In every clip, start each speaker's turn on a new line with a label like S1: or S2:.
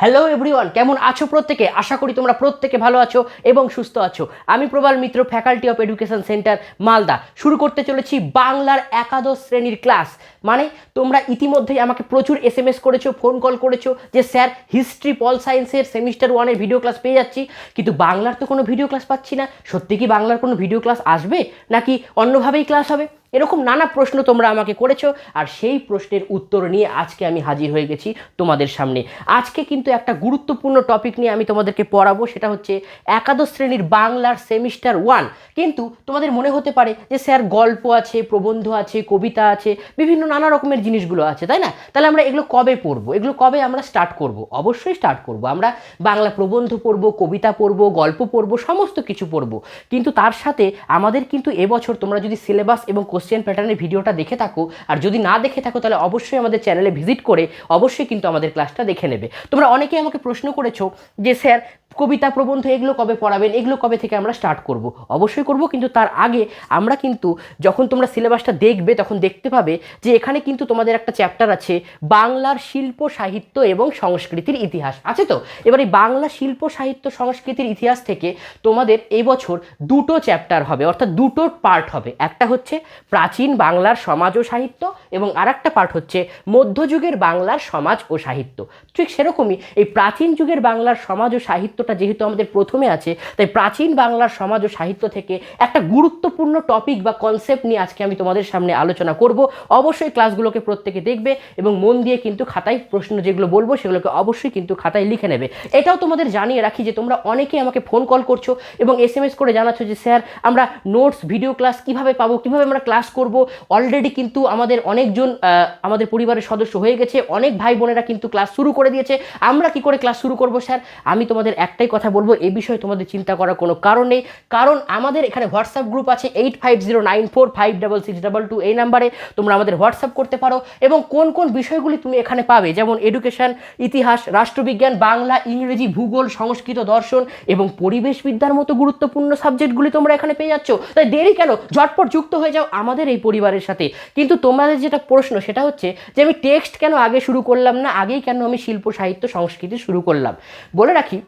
S1: Hello everyone কেমন আছো প্রত্যেকে? আশা করি তোমরা প্রত্যেকে ভালো আছো এবং সুস্থ আছো। আমি Prabal Mitra faculty of education centre Malda. শুরু করতে চলেছি বাংলার একাদশ শ্রেণির ক্লাস মানে তোমরা ইতিমধ্যেই আমাকে প্রচুর এস এম এস করেছ ফোন কল করেছ যে, স্যার হিস্ট্রি পল সায়েন্সের সেমিস্টার ওয়ানের ভিডিও ক্লাস পেয়ে যাচ্ছি। কিন্তু বাংলার তো কোনো ভিডিও ক্লাস পাচ্ছি না। সত্যি কি বাংলার কোনো ভিডিও ক্লাস আসবে? নাকি অন্যভাবেই ক্লাস হবে? এরকম নানা প্রশ্ন তোমরা আমাকে করেছ, আর সেই প্রশ্নের উত্তর নিয়ে আজকে আমি হাজির হয়ে গেছি তোমাদের সামনে। আজকে কিন্তু একটা গুরুত্বপূর্ণ টপিক নিয়ে আমি তোমাদেরকে পড়াবো, সেটা হচ্ছে একাদশ শ্রেণির বাংলার সেমিস্টার ওয়ান কিন্তু তোমাদের মনে হতে পারে যে স্যার গল্প আছে, প্রবন্ধ আছে, কবিতা আছে, বিভিন্ন নানা রকমের জিনিসগুলো আছে, তাই না? তাহলে আমরা এগুলো কবে পড়ব? এগুলো কবে আমরা স্টার্ট করব? অবশ্যই স্টার্ট করব। আমরা বাংলা প্রবন্ধ পড়ব, কবিতা পড়ব, গল্প পড়ব, সমস্ত কিছু পড়ব। কিন্তু তার সাথে আমাদের কিন্তু এবছর তোমরা যদি সিলেবাস এবং কোশ্চেন প্যাটার্নের ভিডিওটা দেখে থাকো। আর যদি না দেখে থাকো, তাহলে অবশ্যই আমাদের চ্যানেলে ভিজিট করে অবশ্যই কিন্তু আমাদের ক্লাসটা দেখে নেবে। তোমরা অনেকেই আমাকে প্রশ্ন করেছ যে, স্যার কবিতা প্রবন্ধ এগুলো কবে পড়াবেন, এগুলো কবে থেকে আমরা স্টার্ট করব? অবশ্যই করব, কিন্তু তার আগে আমরা কিন্তু যখন তোমরা সিলেবাসটা দেখবে, তখন দেখতে পাবে যে এখানে কিন্তু তোমাদের একটা চ্যাপ্টার আছে, বাংলার শিল্প, সাহিত্য এবং সংস্কৃতির ইতিহাস। আছে তো? এবার এই বাংলা শিল্প, সাহিত্য, সংস্কৃতির ইতিহাস থেকে তোমাদের এই বছর দুটো চ্যাপ্টার হবে, অর্থাৎ দুটো পার্ট হবে। একটা হচ্ছে প্রাচীন বাংলার সমাজ ও সাহিত্য এবং আরেকটা পার্ট হচ্ছে, মধ্যযুগের বাংলার সমাজ ও সাহিত্য। ঠিক সেরকমই এই প্রাচীন যুগের বাংলার সমাজ ও সাহিত্যটা যেহেতু আমাদের প্রথমে আছে, তাই প্রাচীন বাংলার সমাজ ও সাহিত্য থেকে একটা গুরুত্বপূর্ণ টপিক বা কনসেপ্ট নিয়ে আজকে আমি তোমাদের সামনে আলোচনা করব। অবশ্যই ক্লাসগুলোকে প্রত্যেকে দেখবে এবং মন দিয়ে কিন্তু খাতায় প্রশ্ন যেগুলো বলব সেগুলোকে অবশ্যই কিন্তু খাতায় লিখে নেবে। এটাও তোমাদের জানিয়ে রাখি যে তোমরা অনেকেই আমাকে ফোন কল করছ এবং এস এম এস করে জানাচ্ছ যে, স্যার, আমরা নোটস ভিডিও ক্লাস কীভাবে পাবো, কীভাবে আমরা ক্লাস করব? অলরেডি কিন্তু আমাদের অনেকজন আমাদের পরিবারের সদস্য হয়ে গেছে। অনেক ভাই বোনেরা কিন্তু ক্লাস শুরু করে দিয়েছে। আমরা কি করে ক্লাস শুরু করব, স্যার? আমি তোমাদের একটাই কথা বলব এই বিষয়ে তোমাদের চিন্তা করার কোনো কারণ নেই। কারণ আমাদের এখানে হোয়াটসঅ্যাপ গ্রুপ আছে eight five zero nine four five double six double two এই নাম্বারে তোমরা আমাদের হোয়াটসঅ্যাপ করতে পারো এবং কোন কোন বিষয়গুলি তুমি এখানে পাবে? যেমন এডুকেশন ইতিহাস, রাষ্ট্রবিজ্ঞান, বাংলা, ইংরেজি, ভূগোল, সংস্কৃত, দর্শন এবং পরিবেশবিদ্যার মতো গুরুত্বপূর্ণ সাবজেক্টগুলি তোমরা এখানে পেয়ে যাচ্ছ। তাই দেরি কেন? ঝটপট যুক্ত হয়ে যাও আমাদের এই পরিবারের সাথে। কিন্তু তোমাদের যেটা প্রশ্ন, সেটা হচ্ছে যে আমি টেক্সট কেন আগে শুরু করলাম না? আগেই কেন আমি শিল্প, সাহিত্য, সংস্কৃতি শুরু করলাম? বলে রাখি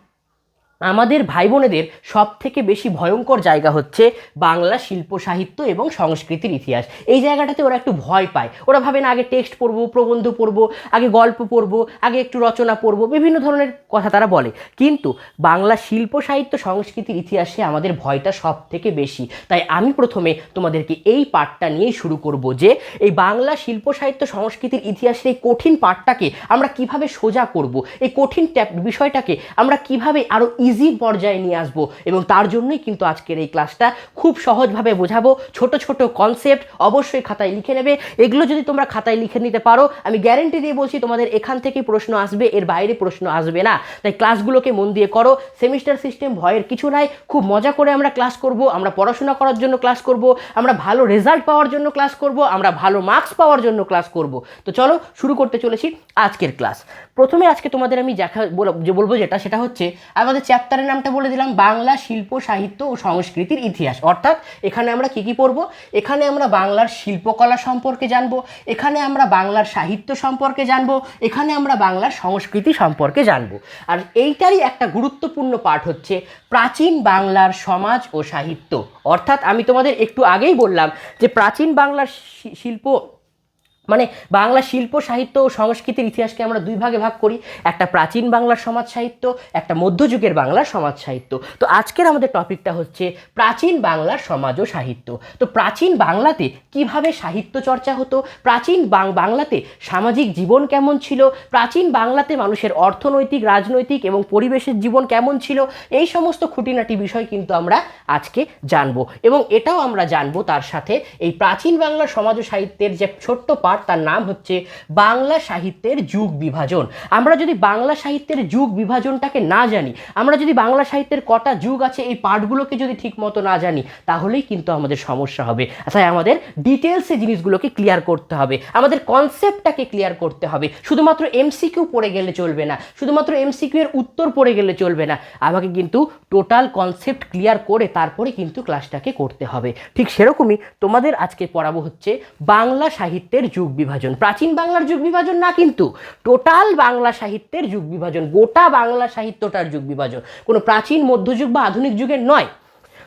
S1: আমাদের ভাই বোনেদের সব থেকে বেশি ভয়ঙ্কর জায়গা হচ্ছে বাংলা শিল্প সাহিত্য এবং সংস্কৃতির ইতিহাস। এই জায়গাটাতে ওরা একটু ভয় পায়। ওরা ভাবে, না, আগে টেক্সট পড়ব, প্রবন্ধ পড়ব, আগে গল্প পড়ব, আগে একটু রচনা পড়ব, বিভিন্ন ধরনের কথা তারা বলে। কিন্তু বাংলা শিল্প, সাহিত্য, সংস্কৃতির ইতিহাসে আমাদের ভয়টা সব থেকে বেশি। তাই আমি প্রথমে তোমাদেরকে এই পাঠটা নিয়েই শুরু করব যে, এই বাংলা শিল্প, সাহিত্য, সংস্কৃতির ইতিহাসের এই কঠিন পাঠটাকে আমরা কীভাবে সোজা করব, এই কঠিন বিষয়টাকে আমরা কীভাবে আরও ইজি পর্যায়ে নিয়ে আসব। এবং তার জন্যই কিন্তু আজকের এই ক্লাসটা খুব সহজভাবে বোঝাবো। ছোট ছোট কনসেপ্ট অবশ্যই খাতায় লিখে নেবে। এগুলো যদি তোমরা খাতায় লিখে নিতে পারো, আমি গ্যারেন্টি দিয়ে বলছি তোমাদের এখান থেকে প্রশ্ন আসবে, এর বাইরে প্রশ্ন আসবে না। তাই ক্লাসগুলোকে মন দিয়ে করো। সেমিস্টার সিস্টেম ভয়ের কিছু নাই। খুব মজা করে আমরা ক্লাস করব। আমরা পড়াশোনা করার জন্য ক্লাস করব। আমরা ভালো রেজাল্ট পাওয়ার জন্য ক্লাস করব। আমরা ভালো মার্কস পাওয়ার জন্য ক্লাস করব। তো চলো শুরু করতে চলেছি আজকের ক্লাস প্রথমে আজকে তোমাদের আমি দেখা বলব যেটা, সেটা হচ্ছে আমাদের চ্যাপ্টারের নামটা বলে দিলাম, বাংলা শিল্প, সাহিত্য ও সংস্কৃতির ইতিহাস। অর্থাৎ এখানে আমরা কি কি পড়ব? এখানে আমরা বাংলার শিল্পকলা সম্পর্কে জানব, এখানে আমরা বাংলার সাহিত্য সম্পর্কে জানব, এখানে আমরা বাংলার সংস্কৃতি সম্পর্কে জানব। আর এইটারই একটা গুরুত্বপূর্ণ পাঠ হচ্ছে প্রাচীন বাংলার সমাজ ও সাহিত্য। অর্থাৎ আমি তোমাদের একটু আগেই বললাম যে প্রাচীন বাংলার শিল্প মানে বাংলা শিল্প, সাহিত্য ও সংস্কৃতির ইতিহাসকে আমরা দুই ভাগে ভাগ করি। একটা প্রাচীন বাংলার সমাজ সাহিত্য, একটা মধ্যযুগের বাংলার সমাজ সাহিত্য। তো আজকের আমাদের টপিকটা হচ্ছে প্রাচীন বাংলার সমাজ ও সাহিত্য। তো প্রাচীন বাংলাতে কীভাবে সাহিত্য চর্চা হতো? প্রাচীন বাংলাতে সামাজিক জীবন কেমন ছিল? প্রাচীন বাংলাতে মানুষের অর্থনৈতিক, রাজনৈতিক এবং পরিবেশের জীবন কেমন ছিল? এই সমস্ত খুঁটিনাটি বিষয় কিন্তু আমরা আজকে জানব। এবং এটাও আমরা জানব তার সাথে এই প্রাচীন বাংলার সমাজ ও সাহিত্যের যে ছোট্ট পাঠ তার নাম হচ্ছে বাংলা সাহিত্যের যুগ বিভাজন। আমরা যদি বাংলা সাহিত্যের যুগ বিভাজনটাকে না জানি, আমরা যদি বাংলা সাহিত্যের কটা যুগ আছে এই পাঠগুলোকে যদি ঠিক মতো না জানি, তাহলেই কিন্তু আমাদের সমস্যা হবে। তাই আমাদের ডিটেলসে জিনিসগুলোকে ক্লিয়ার করতে হবে, আমাদের কনসেপ্টটাকে ক্লিয়ার করতে হবে। শুধুমাত্র এমসিকিউ পড়ে গেলে চলবে না, শুধুমাত্র এমসিকিউ এর উত্তর পড়ে গেলে চলবে না, আমাকে কিন্তু টোটাল কনসেপ্ট ক্লিয়ার করে তারপরে কিন্তু ক্লাসটাকে করতে হবে। ঠিক সেরকমই তোমাদের আজকে পড়াবো হচ্ছে বাংলা সাহিত্যের যুগ যুগ বিভাজন। প্রাচীন বাংলার যুগ বিভাজন না কিন্তু, টোটাল বাংলা সাহিত্যের যুগ বিভাজন, গোটা বাংলা সাহিত্যটার যুগ বিভাজন। কোনো প্রাচীন, মধ্যযুগ বা আধুনিক যুগের নয়।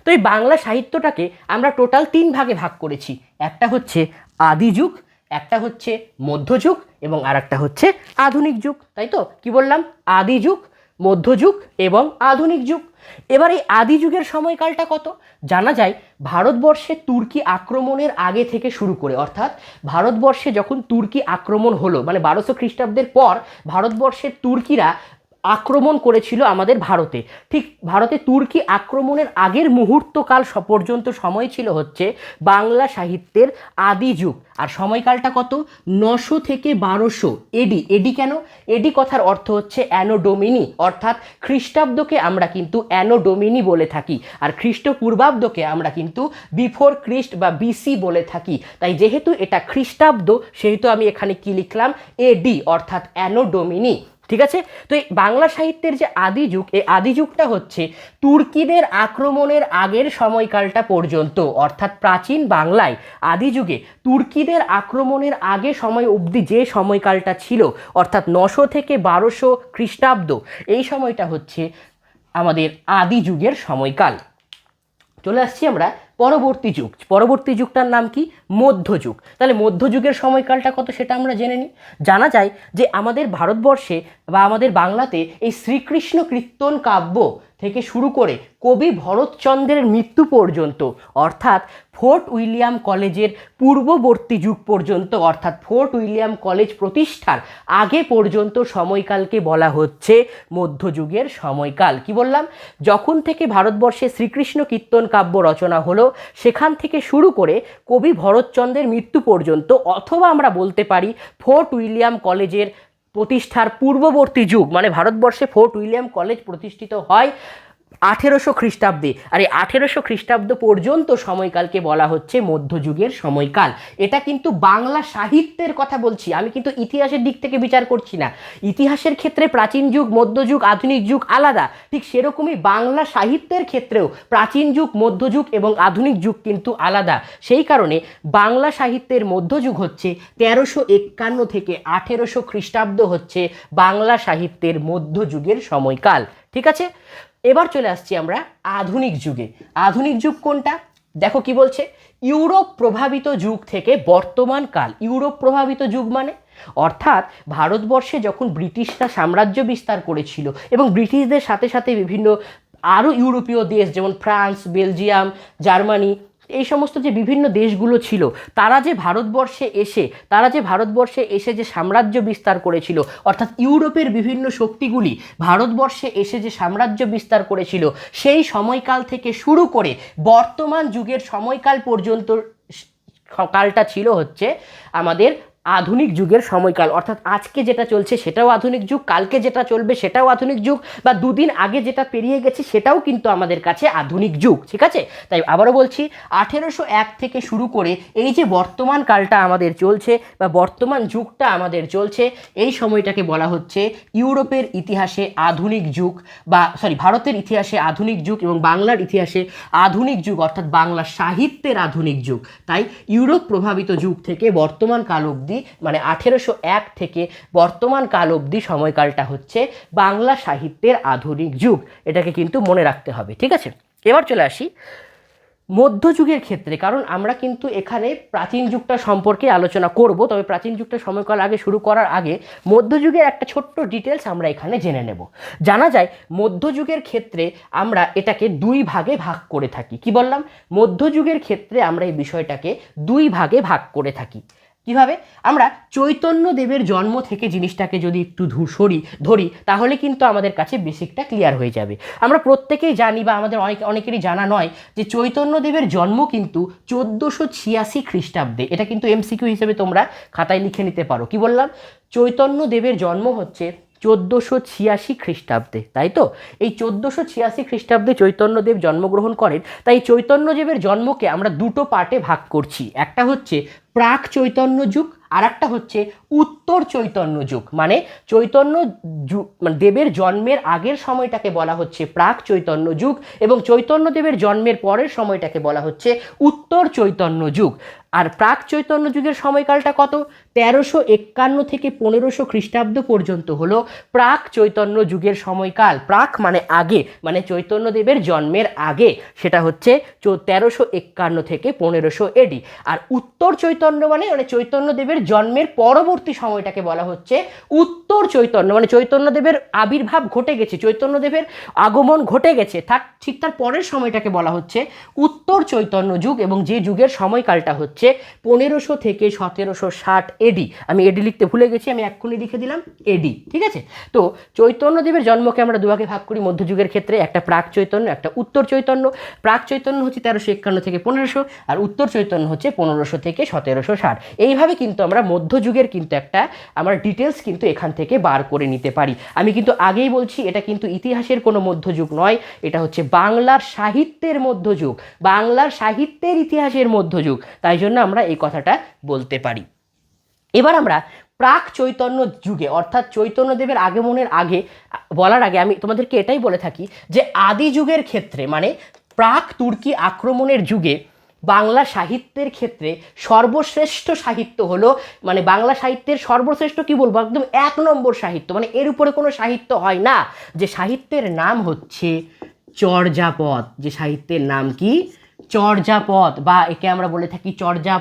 S1: তো এই বাংলা সাহিত্যটাকে আমরা টোটাল তিন ভাগে ভাগ করেছি। একটা হচ্ছে আদি যুগ, একটা হচ্ছে মধ্যযুগ এবং আর একটা হচ্ছে আধুনিক যুগ। তাই তো? কি বললাম? আদি যুগ মধ্যযুগ এবং আধুনিক যুগ। এবার এই আদি যুগের সময়কালটা কত? জানা যায় ভারতবর্ষে তুর্কি আক্রমণের আগে থেকে শুরু করে। অর্থাৎ ভারতবর্ষে যখন তুর্কি আক্রমণ হলো মানে বারোশো খ্রিস্টাব্দের পর ভারতবর্ষের তুর্কিরা আক্রমণ করেছিল আমাদের ভারতে। ঠিক ভারতে তুর্কি আক্রমণের আগের মুহূর্তকাল পর্যন্ত সময় ছিল হচ্ছে বাংলা সাহিত্যের আদি যুগ। আর সময়কালটা কত? নশো থেকে বারোশো এডি এডি কেন? এডি কথার অর্থ হচ্ছে অ্যানোডোমিনি। অর্থাৎ খ্রিস্টাব্দকে আমরা কিন্তু অ্যানোডোমিনি বলে থাকি। আর খ্রিস্টপূর্বাব্দকে আমরা কিন্তু বিফোর খ্রিস্ট বা বিসি বলে থাকি। তাই যেহেতু এটা খ্রিস্টাব্দ, সেহেতু আমি এখানে কি লিখলাম? এডি অর্থাৎ অ্যানোডোমিনি। ঠিক আছে? তো এই বাংলা সাহিত্যের যে আদি যুগ, এই আদি যুগটা হচ্ছে তুর্কিদের আক্রমণের আগের সময়কালটা পর্যন্ত, অর্থাৎ প্রাচীন বাংলায় আদি যুগে তুর্কিদের আক্রমণের আগে সময় অবধি যে সময়কালটা ছিল, অর্থাৎ নশো থেকে বারোশো খ্রিস্টাব্দ, এই সময়টা হচ্ছে আমাদের আদি যুগের সময়কাল। চলে আসছি আমরা পরবর্তী যুগ। পরবর্তী যুগটার নাম কি? মধ্যযুগ। তাহলে মধ্যযুগের সময়কালটা কত সেটা আমরা জেনে নিই। জানা যায় যে আমাদের ভারতবর্ষে বা আমাদের বাংলাতে এই শ্রীকৃষ্ণ কীর্তন কাব্য থেকে শুরু করে কবি ভরতচন্দ্রের মৃত্যু পর্যন্ত, অর্থাৎ ফোর্ট উইলিয়াম কলেজের পূর্ববর্তী যুগ পর্যন্ত, অর্থাৎ ফোর্ট উইলিয়াম কলেজ প্রতিষ্ঠার আগে পর্যন্ত সময়কালকে বলা হচ্ছে মধ্যযুগের সময়কাল। কি বললাম? যখন থেকে ভারতবর্ষে শ্রীকৃষ্ণ কীর্তন কাব্য রচনা হলো, সেখান থেকে শুরু করে কবি ভরতচন্দ্রের মৃত্যু পর্যন্ত, অথবা আমরা বলতে পারি ফোর্ট উইলিয়াম কলেজের প্রতিষ্ঠার পূর্ববর্তী যুগ মানে ভারতবর্ষে ফোর্ট উইলিয়াম কলেজ প্রতিষ্ঠিত হয়। আঠেরোশো খ্রিস্টাব্দে। আর এই আঠেরোশো খ্রিস্টাব্দ পর্যন্ত সময়কালকে বলা হচ্ছে মধ্যযুগের সময়কাল। এটা কিন্তু বাংলা সাহিত্যের কথা বলছি। আমি কিন্তু ইতিহাসের দিক থেকে বিচার করছি না। ইতিহাসের ক্ষেত্রে প্রাচীন যুগ, মধ্যযুগ, আধুনিক যুগ আলাদা। ঠিক সেরকমই বাংলা সাহিত্যের ক্ষেত্রেও প্রাচীন যুগ, মধ্যযুগ এবং আধুনিক যুগ কিন্তু আলাদা। সেই কারণে বাংলা সাহিত্যের মধ্যযুগ হচ্ছে তেরোশো একান্ন থেকে আঠেরোশো খ্রিস্টাব্দ হচ্ছে বাংলা সাহিত্যের মধ্যযুগের সময়কাল। ঠিক আছে? এবার চলে আসছি আমরা আধুনিক যুগে। আধুনিক যুগ কোনটা? দেখো কি বলছে? ইউরোপ প্রভাবিত যুগ থেকে বর্তমান কাল। ইউরোপ প্রভাবিত যুগ মানে? অর্থাৎ ভারতবর্ষে যখন ব্রিটিশরা সাম্রাজ্য বিস্তার করেছিল এবং ব্রিটিশদের সাথে সাথে বিভিন্ন আরও ইউরোপীয় দেশ যেমন ফ্রান্স, বেলজিয়াম, জার্মানি এই সমস্ত যে বিভিন্ন দেশগুলো ছিল, তারা যে ভারতবর্ষে এসে, তারা যে ভারতবর্ষে এসে যে সাম্রাজ্য বিস্তার করেছিল, অর্থাৎ ইউরোপের বিভিন্ন শক্তিগুলি ভারতবর্ষে এসে যে সাম্রাজ্য বিস্তার করেছিল, সেই সময়কাল থেকে শুরু করে বর্তমান যুগের সময়কাল পর্যন্ত কালটা ছিল হচ্ছে আমাদের আধুনিক যুগের সময়কাল। অর্থাৎ আজকে যেটা চলছে সেটাও আধুনিক যুগ, কালকে যেটা চলবে সেটাও আধুনিক যুগ, বা দুদিন আগে যেটা পেরিয়ে গেছে সেটাও কিন্তু আমাদের কাছে আধুনিক যুগ, ঠিক আছে? তাই আবারও বলছি, আঠেরোশো এক থেকে শুরু করে এই যে বর্তমান কালটা আমাদের চলছে, বা বর্তমান যুগটা আমাদের চলছে, এই সময়টাকে বলা হচ্ছে ইউরোপের ইতিহাসে আধুনিক যুগ, বা সরি, ভারতের ইতিহাসে আধুনিক যুগ এবং বাংলার ইতিহাসে আধুনিক যুগ, অর্থাৎ বাংলা সাহিত্যের আধুনিক যুগ। তাই ইউরোপ প্রভাবিত যুগ থেকে বর্তমান কাল অবধি মানে আঠেরোশো এক থেকে বর্তমান কাল অবধি সময়কালটা হচ্ছে বাংলা সাহিত্যের আধুনিক যুগ। এটাকে কিন্তু মনে রাখতে হবে, ঠিক আছে? এবার চলে আসি মধ্যযুগের ক্ষেত্রে, কারণ আমরা কিন্তু এখানে প্রাচীন যুগটা সম্পর্কে আলোচনা করব, তবে প্রাচীন যুগটা সময়কাল আগে শুরু করার আগে মধ্যযুগের একটা ছোট্ট ডিটেলস আমরা এখানে জেনে নেব। জানা যায়, মধ্যযুগের ক্ষেত্রে আমরা এটাকে দুই ভাগে ভাগ করে থাকি। কি বললাম? মধ্যযুগের ক্ষেত্রে আমরা এই বিষয়টাকে দুই ভাগে ভাগ করে থাকি। কীভাবে? আমরা চৈতন্য দেবের জন্ম থেকে জিনিসটাকে যদি একটু ধূসরি ধরি, তাহলে কিন্তু আমাদের কাছে বেসিকটা ক্লিয়ার হয়ে যাবে। আমরা প্রত্যেকেই জানি বা আমাদের অনেক অনেকেরই জানা নয় যে চৈতন্য দেবের জন্ম কিন্তু চোদ্দোশো ছিয়াশি খ্রিস্টাব্দে। এটা কিন্তু এমসিকিউ হিসেবে তোমরা খাতায় লিখে নিতে পারো। কি বললাম? চৈতন্য দেবের জন্ম হচ্ছে চোদ্দোশো ছিয়াশি খ্রিস্টাব্দে, তাই তো? এই চোদ্দোশো ছিয়াশি খ্রিস্টাব্দে চৈতন্যদেব জন্মগ্রহণ করেন, তাই চৈতন্যদেবের জন্মকে আমরা দুটো পার্টে ভাগ করছি। একটা হচ্ছে প্রাক চৈতন্য যুগ আর একটা হচ্ছে উত্তর চৈতন্য যুগ মানে চৈতন্য যু- মানে দেবের জন্মের আগের সময়টাকে বলা হচ্ছে প্রাক চৈতন্য যুগ এবং চৈতন্য দেবের জন্মের পরের সময়টাকে বলা হচ্ছে উত্তর চৈতন্য যুগ। আর প্রাক চৈতন্য যুগের সময়কালটা কত? তেরোশো একান্ন থেকে পনেরোশো খ্রিস্টাব্দ পর্যন্ত হলো প্রাক চৈতন্য যুগের সময়কাল। প্রাক মানে আগে মানে চৈতন্যদেবের জন্মের আগে, সেটা হচ্ছে তেরোশো একান্ন থেকে পনেরোশো এডি আর উত্তর চৈতন্য মানে মানে চৈতন্যদেবের জন্মের পরবর্তী সময়টাকে বলা হচ্ছে উত্তর চৈতন্য। মানে চৈতন্যদেবের আবির্ভাব ঘটে গেছে, চৈতন্যদেবের আগমন ঘটে গেছে। তার ঠিক তার পরের সময়টাকে বলা হচ্ছে উত্তর চৈতন্য যুগ এবং যে যুগের সময়কালটা হচ্ছে পনেরোশো থেকে সতেরোশো ষাট এডি আমি এডি লিখতে ভুলে গেছি, আমি এক্ষুনি লিখে দিলাম এডি ঠিক আছে? তো চৈতন্যদেবের জন্মকে আমরা দুভাগে ভাগ করি মধ্যযুগের ক্ষেত্রে একটা প্রাক চৈতন্য, একটা উত্তর চৈতন্য। প্রাক চৈতন্য হচ্ছে তেরোশো একান্ন থেকে পনেরোশো, আর উত্তর চৈতন্য হচ্ছে পনেরোশো থেকে সতেরোশো ষাট। এইভাবে কিন্তু আমরা মধ্যযুগের কিন্তু একটা আমরা ডিটেলস কিন্তু এখান থেকে বার করে নিতে পারি। আমি কিন্তু আগেই বলছি, এটা কিন্তু ইতিহাসের কোনো মধ্যযুগ নয়, এটা হচ্ছে বাংলার সাহিত্যের মধ্যযুগ, বাংলার সাহিত্যের ইতিহাসের মধ্যযুগ, তাই জন্য আমরা এই কথাটা বলতে পারি। এবার আমরা প্রাক চৈতন্য যুগে, অর্থাৎ চৈতন্যদেবের আগমনের আগে, বলার আগে আমি তোমাদেরকে এটাই বলে থাকি যে আদি যুগের ক্ষেত্রে মানে প্রাক তুর্কি আক্রমণের যুগে বাংলা সাহিত্যের ক্ষেত্রে সর্বশ্রেষ্ঠ সাহিত্য হলো মানে বাংলা সাহিত্যের সর্বশ্রেষ্ঠ কি বলব? একদম এক নম্বর সাহিত্য মানে এর উপরে কোনো সাহিত্য হয় না। যে সাহিত্যের নাম হচ্ছে চর্যাপদ। যে সাহিত্যের নাম কি? চর্যাপদ, বা একে আমরা বলে থাকি চর্যা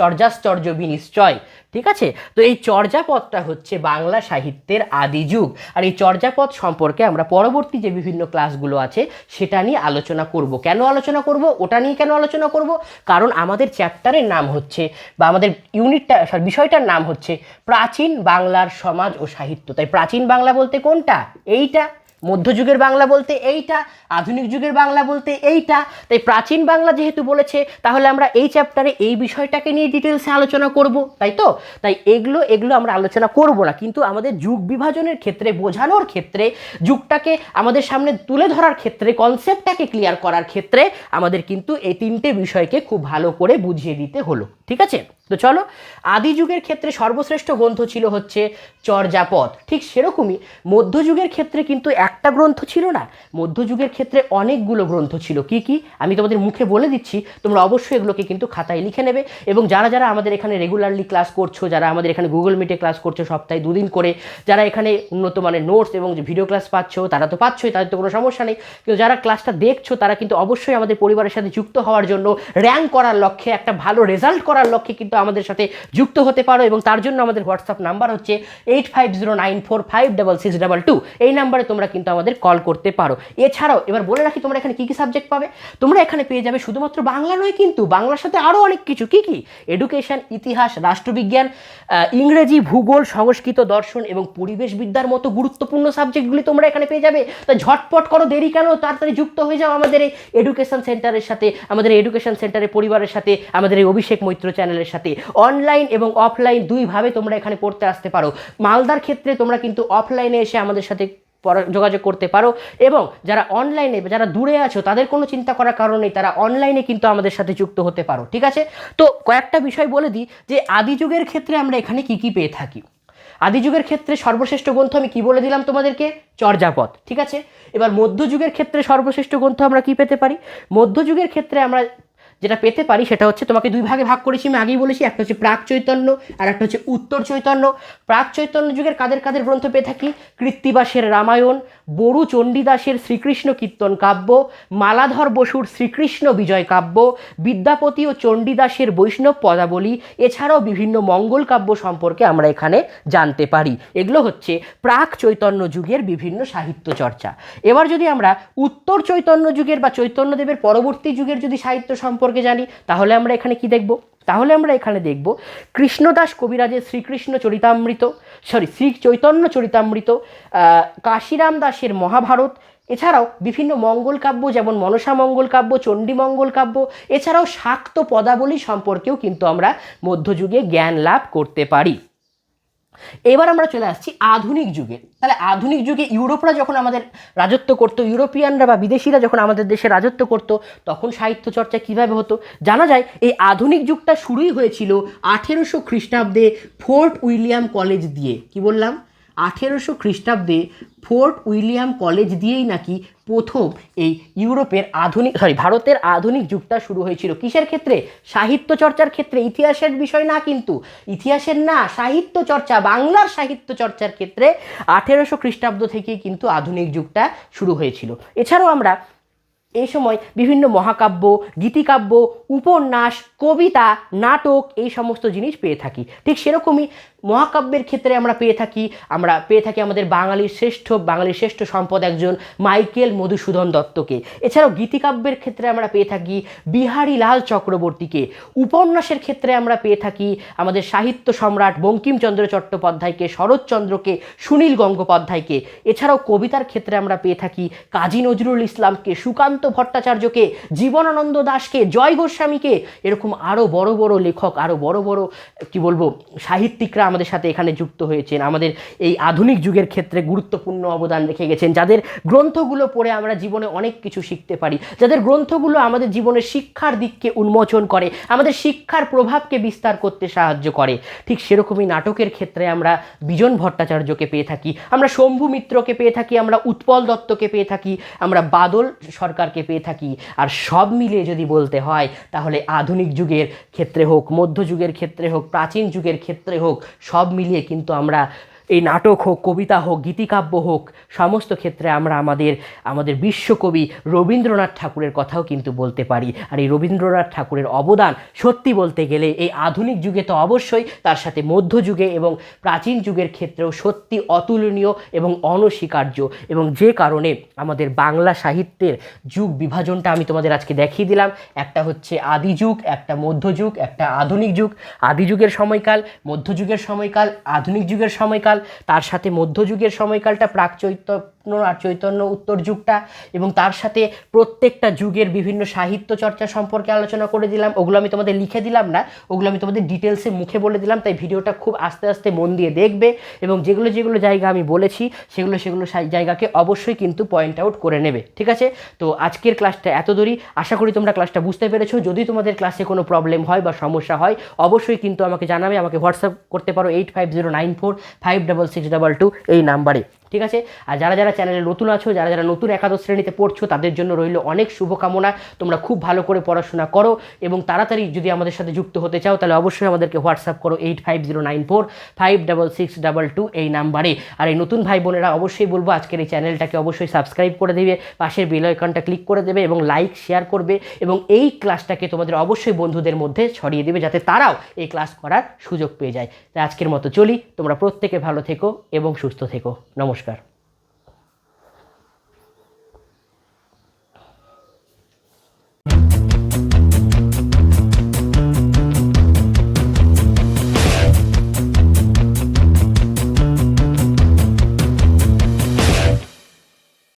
S1: চর্যাশ্চর্য বিনিশ্চয় ঠিক আছে? তো এই চর্যাপদটা হচ্ছে বাংলা সাহিত্যের আদি যুগ। আর এই চর্যাপদ সম্পর্কে আমরা পরবর্তী যে বিভিন্ন ক্লাসগুলো আছে সেটা নিয়ে আলোচনা করব। কেন আলোচনা করব? ওটা নিয়ে কেন আলোচনা করব? কারণ আমাদের চ্যাপ্টারের নাম হচ্ছে বা আমাদের ইউনিটটা sorry, বিষয়টার নাম হচ্ছে প্রাচীন বাংলার সমাজ ও সাহিত্য। তাই প্রাচীন বাংলা বলতে কোনটা? এইটা। মধ্যযুগের বাংলা বলতে এইটা, আধুনিক যুগের বাংলা বলতে এইটা। তাই প্রাচীন বাংলা যেহেতু বলেছে, তাহলে আমরা এই চ্যাপ্টারে এই বিষয়টাকে নিয়ে ডিটেলসে আলোচনা করব, তাই তো? তাই এগুলো এগুলো আমরা আলোচনা করব না। কিন্তু আমাদের যুগ বিভাজনের ক্ষেত্রে, বোঝানোর ক্ষেত্রে, যুগটাকে আমাদের সামনে তুলে ধরার ক্ষেত্রে কনসেপ্টটাকে ক্লিয়ার করার ক্ষেত্রে আমাদের কিন্তু এই তিনটে বিষয়কে খুব ভালো করে বুঝিয়ে দিতে হলো। ঠিক আছে? তো চলো, আদি যুগের ক্ষেত্রে সর্বশ্রেষ্ঠ গ্রন্থ ছিল হচ্ছে চর্যাপদ। ঠিক সেরকমই মধ্যযুগের ক্ষেত্রে কিন্তু একটা গ্রন্থ ছিল না মধ্যযুগের ক্ষেত্রে অনেকগুলো গ্রন্থ ছিল। কি কি? আমি তোমাদের মুখে বলে দিচ্ছি, তোমরা অবশ্যই এগুলোকে কিন্তু খাতায় লিখে নেবে এবং যারা যারা আমাদের এখানে রেগুলারলি ক্লাস করছ, যারা আমাদের এখানে গুগল মিটে ক্লাস করছ সপ্তাহে দুদিন করে, যারা এখানে উন্নত মানের নোটস এবং যে ভিডিও ক্লাস পাচ্ছ, তারা তো পাচ্ছই, তাদের তো কোনো সমস্যা নেই। কিন্তু যারা ক্লাসটা দেখছ, তারা কিন্তু অবশ্যই আমাদের পরিবারের সাথে যুক্ত হওয়ার জন্য র্যাঙ্ক করার লক্ষ্যে, একটা ভালো রেজাল্ট করার লক্ষ্যে কিন্তু আমাদের সাথে যুক্ত হতে পারো এবং তার জন্য আমাদের হোয়াটসঅ্যাপ নাম্বার হচ্ছে eight five zero nine four five double six double two এই নাম্বারে তোমরা কিন্তু আমাদের কল করতে পারো। এছাড়াও এবার বলে রাখি, তোমরা এখানে কী কী সাবজেক্ট পাবে? তোমরা এখানে পেয়ে যাবে শুধুমাত্র বাংলা নয় কিন্তু বাংলার সাথে আরও অনেক কিছু। কি কি? এডুকেশন ইতিহাস, রাষ্ট্রবিজ্ঞান ইংরেজি, ভূগোল, সংস্কৃত, দর্শন এবং পরিবেশ বিদ্যার মতো গুরুত্বপূর্ণ সাবজেক্টগুলি তোমরা এখানে পেয়ে যাবে। তাই ঝটপট করো, দেরি কেন? তাড়াতাড়ি যুক্ত হয়ে যাও আমাদের এই এডুকেশন সেন্টারের সাথে, আমাদের এডুকেশন সেন্টারের পরিবারের সাথে, আমাদের এই অভিষেক মৈত্র চ্যানেলের সাথে। অনলাইন এবং অফলাইন দুইভাবে তোমরা এখানে পড়তে আসতে পারো। মালদার ক্ষেত্রে তোমরা কিন্তু অফলাইনে এসে আমাদের সাথে যোগাযোগ করতে পারো এবং যারা অনলাইনে যারা দূরে আছো, তাদের কোনো চিন্তা করার কারণ নেই, তারা অনলাইনে কিন্তু আমাদের সাথে যুক্ত হতে পারো, ঠিক আছে? তো কয়েকটা বিষয় বলে দিই যে আদি যুগের ক্ষেত্রে আমরা এখানে কি কি পেয়ে থাকি। আদি যুগের ক্ষেত্রে সর্বশ্রেষ্ঠ গ্রন্থ আমি কি বলে দিলাম তোমাদেরকে? চর্যাপদ, ঠিক আছে? এবার মধ্যযুগের ক্ষেত্রে সর্বশ্রেষ্ঠ গ্রন্থ আমরা কি পেতে পারি? মধ্যযুগের ক্ষেত্রে আমরা যেটা পেতে পারি সেটা হচ্ছে তোমাকে দুই ভাগে ভাগ করেছি। আমি আগেই বলেছি, একটা হচ্ছে প্রাক চৈতন্য আর একটা হচ্ছে উত্তর চৈতন্য। প্রাক চৈতন্য যুগের কাদের কাদের গ্রন্থ পেয়ে থাকি? কৃত্তিবাসের রামায়ণ, বড়ু চণ্ডীদাসের শ্রীকৃষ্ণ কীর্তন কাব্য, মালাধর বসুর শ্রীকৃষ্ণ বিজয় কাব্য, বিদ্যাপতি ও চণ্ডীদাসের বৈষ্ণব পদাবলী, এছাড়াও বিভিন্ন মঙ্গল কাব্য সম্পর্কে আমরা এখানে জানতে পারি। এগুলো হচ্ছে প্রাক চৈতন্য যুগের বিভিন্ন সাহিত্য চর্চা। এবার যদি আমরা উত্তর চৈতন্য যুগের বা চৈতন্যদেবের পরবর্তী যুগের যদি সাহিত্য সম্পর্কে জানি, তাহলে আমরা এখানে কি দেখব? তাহলে আমরা এখানে দেখব কৃষ্ণদাস কবিরাজের শ্রীকৃষ্ণ চরিতামৃত সরি শ্রী চৈতন্য চরিতামৃত কাশিরাম দাসের মহাভারত, এছাড়াও বিভিন্ন মঙ্গল কাব্য যেমন মনসা মঙ্গল কাব্য, চণ্ডী মঙ্গল কাব্য, এছাড়াও শাক্ত পদাবলী সম্পর্কেও কিন্তু আমরা মধ্যযুগে জ্ঞান লাভ করতে পারি। এবার আমরা চলে আসছি আধুনিক যুগে। তাহলে আধুনিক যুগে ইউরোপরা যখন আমাদের রাজত্ব করতো, ইউরোপিয়ানরা বা বিদেশিরা যখন আমাদের দেশে রাজত্ব করতো, তখন সাহিত্য চর্চা কীভাবে হতো? জানা যায় এই আধুনিক যুগটা শুরুই হয়েছিল আঠেরোশো খ্রিস্টাব্দে ফোর্ট উইলিয়াম কলেজ দিয়ে। কি বললাম? আঠেরোশো খ্রিস্টাব্দে ফোর্ট উইলিয়াম কলেজ দিয়েই নাকি প্রথম এই ইউরোপের আধুনিক সরি ভারতের আধুনিক যুগটা শুরু হয়েছিল। কিসের ক্ষেত্রে? সাহিত্য চর্চার ক্ষেত্রে। ইতিহাসের বিষয় না কিন্তু, ইতিহাসের না সাহিত্য চর্চা বাংলার সাহিত্য চর্চার ক্ষেত্রে আঠেরোশো খ্রিস্টাব্দ থেকেই কিন্তু আধুনিক যুগটা শুরু হয়েছিল। এছাড়াও আমরা এই সময় বিভিন্ন মহাকাব্য, গীতিকাব্য, উপন্যাস, কবিতা, নাটক এই সমস্ত জিনিস পেয়ে থাকি। ঠিক সেরকমই মহাকাব্যের ক্ষেত্রে আমরা পেয়ে থাকি, আমরা পেয়ে থাকি আমাদের বাঙালির শ্রেষ্ঠ বাঙালির শ্রেষ্ঠ সম্পদ একজন মাইকেল মধুসূদন দত্তকে। এছাড়াও গীতিকাব্যের ক্ষেত্রে আমরা পেয়ে থাকি বিহারী লাল চক্রবর্তীকে। উপন্যাসের ক্ষেত্রে আমরা পেয়ে থাকি আমাদের সাহিত্য সম্রাট বঙ্কিমচন্দ্র চট্টোপাধ্যায়কে, শরৎচন্দ্রকে, সুনীল গঙ্গোপাধ্যায়কে। এছাড়াও কবিতার ক্ষেত্রে আমরা পেয়ে থাকি কাজী নজরুল ইসলামকে, সুকান্ত ভট্টাচার্যকে, জীবনানন্দ দাশকে, জয় গোস্বামীকে, এরকম আরও বড় বড় লেখক আরও বড় বড়, কি বলব, সাহিত্যিকরা আমাদের সাথে এখানে যুক্ত হয়েছেন। আমাদের এই আধুনিক যুগের ক্ষেত্রে গুরুত্বপূর্ণ অবদান রেখে গেছেন। যাদের গ্রন্থগুলো পড়ে আমরা জীবনে অনেক কিছু শিখতে পারি। যাদের গ্রন্থগুলো আমাদের জীবনের শিক্ষার দিককে উন্মোচন করে, আমাদের শিক্ষার প্রভাবকে বিস্তার করতে সাহায্য করে, ঠিক সেরকমই নাটকের ক্ষেত্রে আমরা বিজন ভট্টাচার্যকে পেয়ে থাকি। আমরা শম্ভু মিত্রকে পেয়ে থাকি, আমরা উৎপল দত্তকে পেয়ে থাকি, আমরা বাদল সরকারকে পেয়ে থাকি। আর সব মিলিয়ে যদি বলতে হয়, তাহলে আধুনিক যুগের ক্ষেত্রে হোক মধ্যযুগের ক্ষেত্রে হোক, প্রাচীন যুগের ক্ষেত্রে হোক, সব মিলিয়ে কিন্তু আমরা এই নাটক হোক, কবিতা হোক, গীতিকাব্য হোক, সমস্ত ক্ষেত্রে আমরা আমাদের আমাদের বিশ্বকবি রবীন্দ্রনাথ ঠাকুরের কথাও কিন্তু বলতে পারি। আর এই রবীন্দ্রনাথ ঠাকুরের অবদান সত্যি বলতে গেলে এই আধুনিক যুগে তো অবশ্যই, তার সাথে মধ্যযুগে এবং প্রাচীন যুগের ক্ষেত্রেও সত্যি অতুলনীয় এবং অনস্বীকার্য। এবং যে কারণে আমাদের বাংলা সাহিত্যের যুগ বিভাজনটা আমি তোমাদের আজকে দেখিয়ে দিলাম। একটা হচ্ছে আদি যুগ, একটা মধ্যযুগ, একটা আধুনিক যুগ। আদি যুগের সময়কাল, মধ্যযুগের সময়কাল, আধুনিক যুগের সময়কাল। তার সাথে মধ্যযুগের সময়কালটা প্রাক চৈতন্য আর চৈতন্য উত্তর যুগটা এবং তার সাথে প্রত্যেকটা যুগের বিভিন্ন সাহিত্য চর্চা সম্পর্কে আলোচনা করে দিলাম। ওগুলো আমি তোমাদের লিখে দিলাম না, ওগুলো আমি তোমাদের ডিটেলসে মুখে বলে দিলাম, তাই ভিডিওটা খুব আস্তে আস্তে মন দিয়ে দেখবে এবং যেগুলো যেগুলো জায়গা আমি বলেছি, সেগুলো সেগুলো জায়গাকে অবশ্যই কিন্তু পয়েন্ট আউট করে নেবে, ঠিক আছে? তো আজকের ক্লাসটা এত দূরই। আশা করি তোমরা ক্লাসটা বুঝতে পেরেছ। যদি তোমাদের ক্লাসে কোনো প্রবলেম হয় বা সমস্যা হয়, অবশ্যই কিন্তু আমাকে জানাবে, আমাকে হোয়াটসঅ্যাপ করতে পারো eight five zero nine four five double six double two এই নাম্বারে ঠিক আছে? আর যারা যারা চ্যানেলে নতুন আছো, যারা যারা নতুন একাদশ শ্রেণীতে পড়ছো, তাদের জন্য রইল অনেক শুভকামনা। তোমরা খুব ভালো করে পড়াশোনা করো এবং তাড়াতাড়ি যদি আমাদের সাথে যুক্ত হতে চাও, তাহলে অবশ্যই আমাদেরকে হোয়াটসঅ্যাপ করো eight five zero nine four five double six double two এই নাম্বারে। আর এই নতুন ভাই বোনেরা অবশ্যই বলব, আজকের এই চ্যানেলটাকে অবশ্যই সাবস্ক্রাইব করে দেবে, পাশের বেল আইকনটা ক্লিক করে দেবে এবং লাইক শেয়ার করবে এবং এই ক্লাসটাকে তোমাদের অবশ্যই বন্ধুদের মধ্যে ছড়িয়ে দেবে, যাতে তারাও এই ক্লাস করার সুযোগ পেয়ে যায়। তাই আজকের মতো চলি, তোমরা প্রত্যেকে ভালো থেকো এবং সুস্থ থেকো। নমস্কার। Boş ver.